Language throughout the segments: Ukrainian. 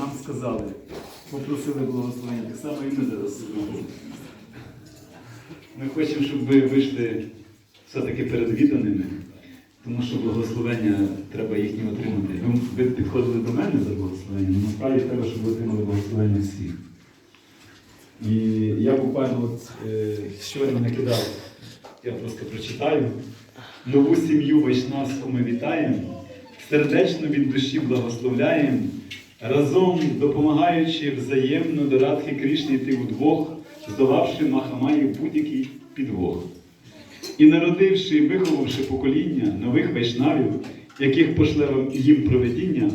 нам сказали, попросили благословення. Так само і ми зараз. Ми хочемо, щоб ви вийшли все-таки перед відданими, тому що благословення треба їхні отримати. Ну, Ви підходили до мене за благословенням, але насправді треба, щоб ви отримали благословення всіх. І я буквально от, е, щойно накидав, я просто прочитаю. Нову сім'ю Вайшнавську ми вітаємо, сердечно від душі благословляємо, разом допомагаючи взаємно до Радхи Крішни йти удвох, здолавши Махамаю будь-який підвох. І народивши і виховавши покоління нових вайшнавів, яких пошле їм проведіння,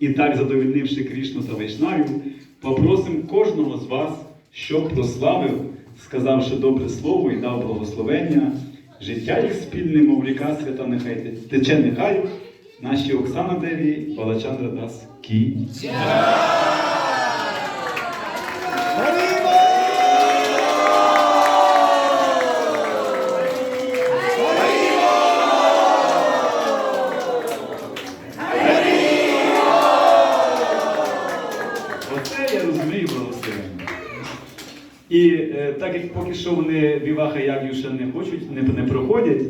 і так задовольнивши Крішну та Вайшнавів, попросим кожного з вас, щоб прославив, сказавши добре слово і дав благословення, життя їх спільне, мов ріка свята, нехай тече нехай, наші Оксана Деві, Балачандра Дас Кі. І е, так як поки що вони Віваха Яг'ю ще не хочуть, не, не проходять,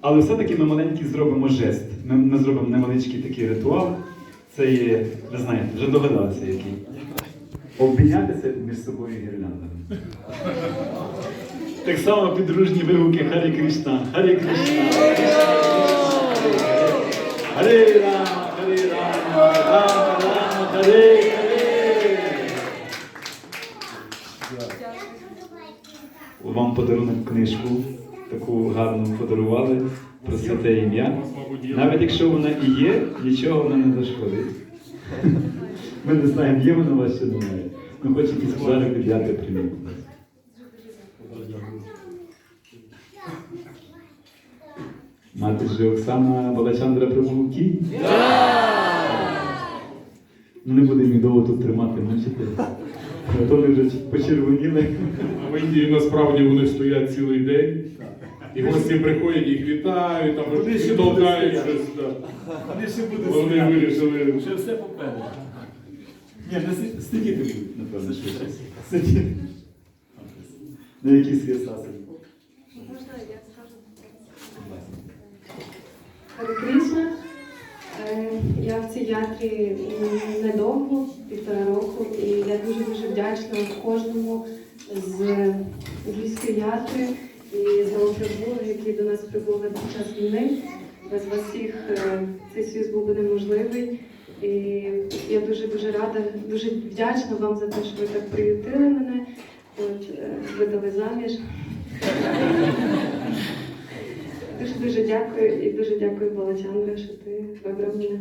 але все-таки ми маленький зробимо жест. Ми, ми зробимо невеличкий такий ритуал. Це є, ви знаєте, вже догадалися який. Обмінятися між собою гірляндами. Так само підружні вигуки Харі Кришна, Харі Кришна, Харі Рама, Харі Рама, Рама, Рама, Харі. Вам подарунок книжку, таку гарну подарували про святе ім'я. Навіть якщо вона і є, нічого вона не зашкодить. Ми не знаємо, є вона у вас чи немає. Ми хочемо якісь подарок віддяти примітку. Мати ж Оксана Балачандра Прабхуки? Ну не будемо їх довго тут тримати, то вони вже почервоніли. А в Індії насправді вони стоять цілий день. І гості приходять, їх вітають, там Вони толкають щось. да. Вони ще будуть Вони стояти. вирішили. Ще все попереду. Ні, не си- сидіти будуть, напевно, що щось. Сидіти. На якісь є саси. Можна я скажу? Харе Кришна. Е, Я в цій ятрі м, недовго, півтора року, і я дуже-дуже вдячна кожному з львівської ятри і з Новоприбули, які до нас прибули під час війни. Без вас всіх е, цей союз був би неможливий. І я дуже-дуже рада, дуже вдячна вам за те, що ви так приютили мене, от, е, видали заміж. Дуже дуже дякую і дуже дякую Балачандра, що ти вибрав мене.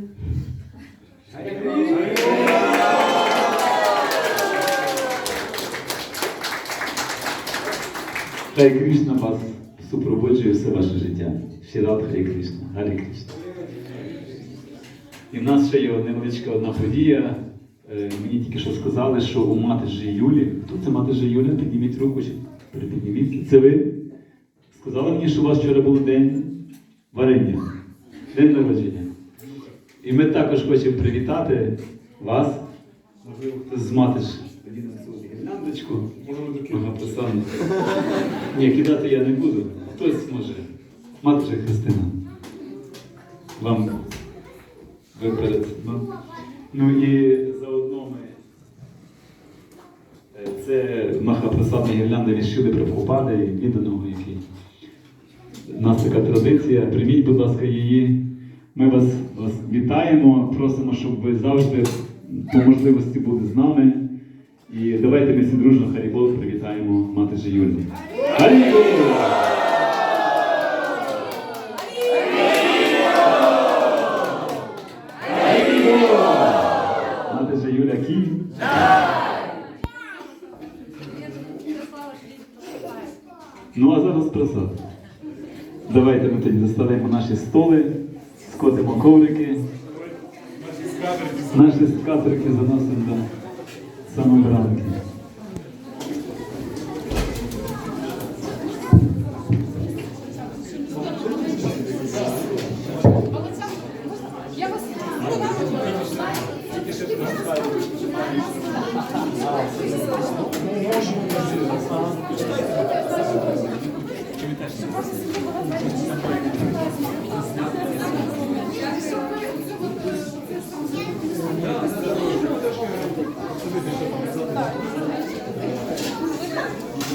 Хай Кришна вас супроводжує все ваше життя. Шірат Харі Кришна. Гарі Кришна. І в нас ще є невеличка одна подія. Е, Мені тільки що сказали, що у мати Жи Юлі. Хто це мати Жи Юля? Підніміть руку чи. Це ви? Сказали мені, що у вас вчора був день варення, день народження. І ми також хочемо привітати вас. З мати цю гірляндочку. Ні, кидати я не буду. Хтось може. Мати Христина. Вам ви перед. Ну, ну і заодно ми. е, Це Махапрасадна гірлянда від Шили Прабхупади, відданого, який. У нас така традиція. Прийміть, будь ласка, її. Ми вас, вас вітаємо, просимо, щоб ви завжди по можливості були з нами. І давайте ми всі дружно Харібол привітаємо мати Жиюльну. Харібол! Мати Жиюля Кі. Ну а зараз просад. Давайте ми тоді доставимо наші столи, скотимо коврики. Наші скатерки заносимо до estamos brancos.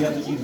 я тоді.